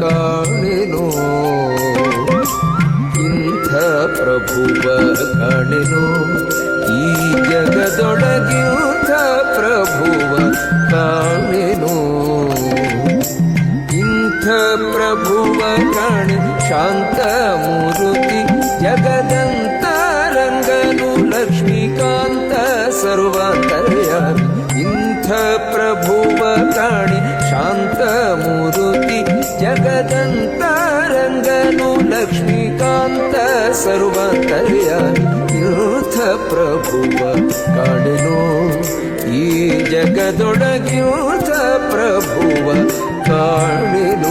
ಕಾಣೆನು? ಇಂಥ ಪ್ರಭುವ ಕಾಣೆನು? ಈ ಜಗದೊಳಗಿಂಥ ಪ್ರಭುವ ಕಾಣೆನು? ಇಂಥ ಪ್ರಭುವ ಕಾಣಿ ಶಾಂತ ಮೂರುತಿ ಜಗದಂತ ರಂಗನು ಲಕ್ಷ್ಮೀಕಾಂತ ಸರ್ವ ಮೂರುತಿ ಜಗದಂತ ರಂಗನು ಲಕ್ಷ್ಮೀಕಾಂತ ಸರ್ವಾಂತರ್ಯಾಮಿ ಇಂಥ ಪ್ರಭುವ ಕಾಣೆನು ಈ ಜಗದೊಳಗಿಂಥ ಪ್ರಭುವ ಕಾಣೆನು